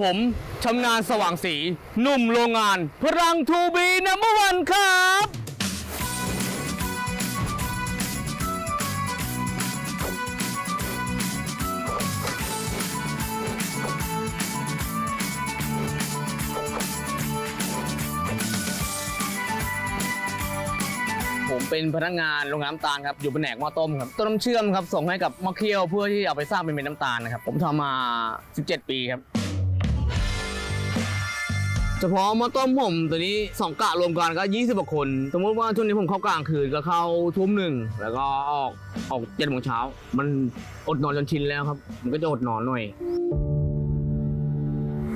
ผมชำนาญสว่างสีหนุ่มโรงงาน พลังทูบีนัมวันครับผมเป็นพนักงานโรงงานน้ำตาลครับอยู่แผนกหม้อต้มครับต้นน้ำเชื่อมครับส่งให้กับมะเคี่ยวเพื่อที่เอาไปสร้างเป็นเม็ดน้ำตาลนะครับผมทำมา 17 ปีครับ ฉพาะม้อต้มผมตัวนี้สองกะรวมกันก็ 20กว่าคน สมมติว่าช่วงนี้ผมเข้ากลางคืนก็เข้าทุ่มหนึ่งแล้วก็ออกออกเจ็ดโมงเช้า มันอดนอนจนชินแล้วครับ มันก็จะอดนอนหน่อย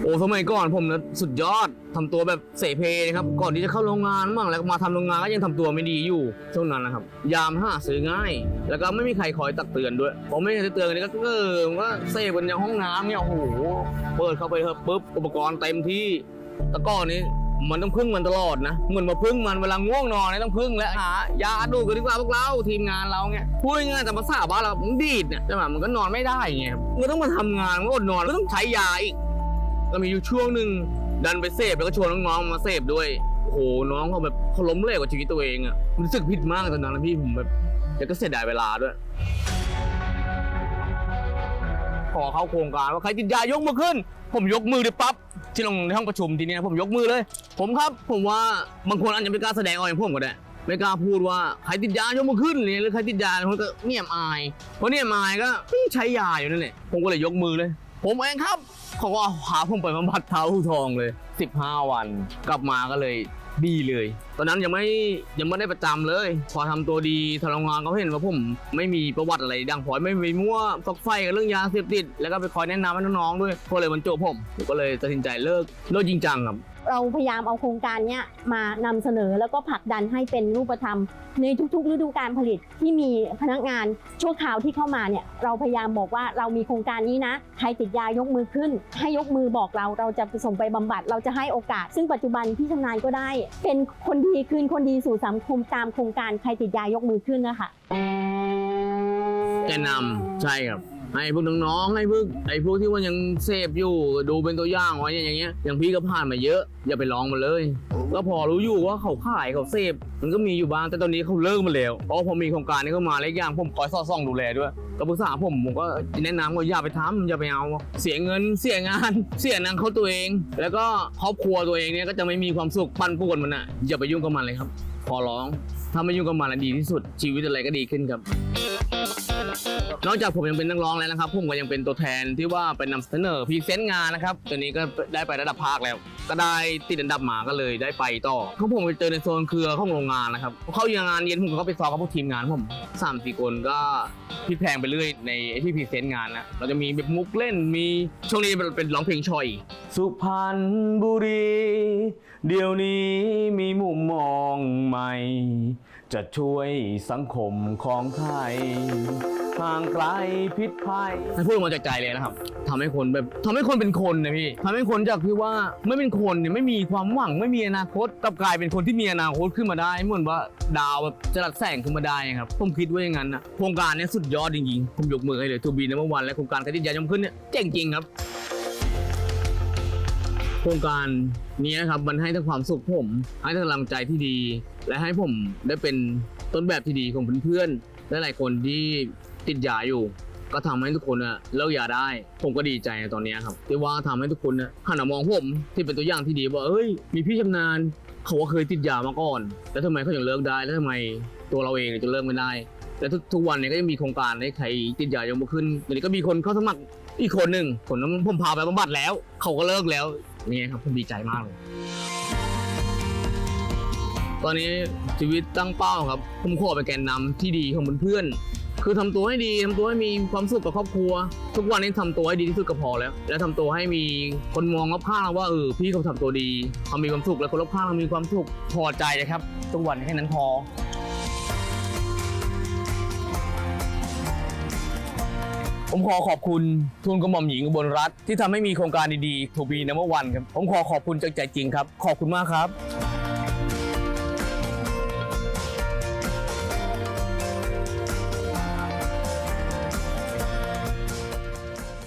โอ้สมัยก่อนผมนะสุดยอดทำตัวแบบเสเพนะครับ ก่อนที่จะเข้าโรงงานบ้างแล้วมาทำโรงงานก็ยังทำตัวไม่ดีอยู่ช่วงนั้นนะครับ ยามห้าซื้อง่าย แล้วก็ไม่มีใครคอยตักเตือนด้วยผมไม่ได้เตือนกันนี่ก็เออว่าเสพกันในห้องน้ำเนี่ยโอ้โหเปิดเข้าไปเถอะปุ๊บอุปกรณ์เต็มที่ ตะก้อนนี้มันต้องพึ่งมันตลอดนะ เหมือนมาพึ่งมันเวลาง่วงนอนเนี่ยต้องพึ่งและหายาดูดกันดีกว่าพวกเราทีมงานเราเนี่ยพูดง่ายแต่ภาษาบ้านเรามันดีดเนี่ยใช่ไหมมันก็นอนไม่ได้ไงมันต้องมาทำงานมันอดนอนมันต้องใช้ยาอีกก็มีอยู่ช่วงหนึ่งดันไปเสพแล้วก็ชวนน้องๆมาเสพด้วยโอ้โหน้องเขาแบบเขาล้มเหลวกับชีวิตตัวเองอะรู้สึกผิดมากตอนนั้นนะพี่ผมแบบแต่ก็เสียดายเวลาด้วย ขอเข้าโครงการว่าใครติดยายกมือขึ้น ผมยกมือเลยปั๊บ ที่ลงในห้องประชุมทีนี้นะผมยกมือเลย ผมครับ ผมว่าบางคนอาจจะไม่กล้าแสดงออกอย่างผมก็ได้ไม่กล้าพูดว่าใครติดยายกมือขึ้นเนี่ยหรือใครติดยาคนก็เงียบอายเพราะเนี่ยบอายก็ใช้ยาอยู่นั่นแหละผมก็เลยยกมือเลย ผมเองครับเขาก็เอาหาผมไปบำบัดเท้าหูทองเลย 15 วัน กลับมาก็เลย ดีเลย ตอนนั้นยังไม่ยังไม่ได้ประจำเลย พอทำตัวดีทางโรงงานเขาเห็นว่าผมไม่มีประวัติอะไรดังพอยไม่ไปมั่วตอกไฟกับเรื่องยาเสพติดแล้วก็ไปคอยแนะนำให้น้องๆด้วยก็เลยบรรจุผมผมก็เลยตัดสินใจเลิกเลิกจริงจังครับ เราพยายามเอาโครงการเนี้ยมานำเสนอแล้วก็ผลักดันให้เป็นรูปธรรม ในทุกๆ ฤดูการผลิตที่มีพนักงานชั่วคราวที่เข้ามาเนี่ยเราพยายามบอกว่าเรามีโครงการนี้นะ ใครติดยายกมือขึ้น ให้ยกมือบอกเราเราจะส่งไปบำบัดเราจะให้โอกาส ซึ่งปัจจุบันพี่ชำนาญก็ได้ เป็นคนดีคืนคนดีสู่สังคมตามโครงการใครติดยายกมือขึ้นนะคะแนนำใช่ครับ ให้พวกน้องๆให้พวกไอ้พวกที่ว่ายังเสพอยู่ดูเป็นตัวอย่างไว้อย่างเงี้ยอย่างพี่ก็ผ่านมาเยอะ อย่าไปลองมันเลย ก็พอรู้อยู่ว่าเขาขายเขาเสพมันก็มีอยู่บ้างแต่ตอนนี้เขาเลิกมาแล้วเพราะพอมีโครงการนี้เข้ามาแล้วอย่างผมคอยสอดส่องดูแลด้วยก็ปรึกษาผมผมก็แนะนำว่าอย่าไปทำอย่าไปเอา เสียเงินเสียงาน เสียนังเขาตัวเอง แล้วก็ครอบครัวตัวเองเนี่ยก็จะไม่มีความสุขปั่นป่วนมันอะอย่าไปยุ่งกับมันเลยครับ ขอร้องถ้าไม่ยุ่งกับมันอะดีที่สุดชีวิตอะไรก็ดีขึ้นครับ นอกจากผมยังเป็นนักร้องแล้วนะครับผมก็ยังเป็นตัวแทนที่ว่าเป็นนำเสนอพรีเซนต์งานนะครับตัวนี้ก็ได้ไประดับภาคแล้ว ก็ได้ติดอันดับหมาก็เลยได้ไปต่อเขาผมไปเจอในโซนเครือของโรงงานนะครับเข้ายางานเย็นผมก็ไปซ้อมกับพวกทีมงานผมสามสี่คนก็พี่แพงไปเรื่อยในไอที่พรีเซนต์งานนะเราจะมีแบบมุกเล่นมีช่วงนี้เป็นร้องเพลงชอย สุพรรณบุรี เดี๋ยวนี้มีมุมมองใหม่ จะช่วยสังคมของไทย ห่างไกลพิษภัยพูดออกมาจากใจเลยนะครับทำให้คนแบบทำให้คนเป็นคนนะพี่ทำให้คนจากที่ว่าไม่เป็นคนเนี่ยไม่มีความหวังไม่มีอนาคตกลับกลายเป็นคนที่มีอนาคตขึ้นมาได้เหมือนว่าดาวแบบจะรัสแสงขึ้นมาได้ครับผมคิดว่าอย่างนั้นนะโครงการเนี้สุดยอดจริงๆผมยกมือให้เลยทูบีในเมื่อวันและโครงการกระดิ่งยายมขึ้นเนี่ยเจ๋งจริงครับโครงการนี้นะครับมันให้ทั้งความสุขผม ให้ทั้งกำลังใจที่ดี และให้ผมได้เป็นต้นแบบที่ดีของเพื่อนๆและหลายคนที่ ติดยาอยู่ ก็ทำให้ทุกคนน่ะเลิกยาได้ ผมก็ดีใจในตอนนี้ครับที่ว่าทำให้ทุกคนน่ะหันมามองผมที่เป็นตัวอย่างที่ดีว่าเอ้ย มีพี่ชำนาญเขาว่าเคยติดยามาก่อน แล้วทำไมเขาถึงเลิกได้ แล้วทำไมตัวเราเองจะเลิกไม่ได้ และทุกวันเนี้ก็ยังมีโครงการให้ใครติดยายังม่ขึ้นเดี๋ยวนี้ก็มีคนเข้าสมัครอีกคนหนึ่งผมนั้นผมพาไปบำบัดแล้ว เขาก็เลิกแล้วนี่ครับผมดีใจมากเลยตอนนี้ชีวิตตั้งเป้าครับ ผมขอเป็นแกนนำที่ดีของเพื่อน คือทำตัวให้ดีทำตัวให้มีความสุขกับครอบครัว ทุกวันนี้ทำตัวให้ดีที่สุดก็พอแล้ว และทำตัวให้มีคนมองรอบข้างเราว่าเออพี่เขาทำตัวดีเขามีความสุขและคนรอบข้างเรามีความสุขพอใจนะครับ ทุกวันแค่นั้นพอผมขอขอบคุณทุนกระหม่อมหญิงอุบลรัตน์ที่ทำให้มีโครงการดีๆทูบีนัมเบอร์วันครับ ผมขอขอบคุณจากใจจริงครับ ขอบคุณมากครับ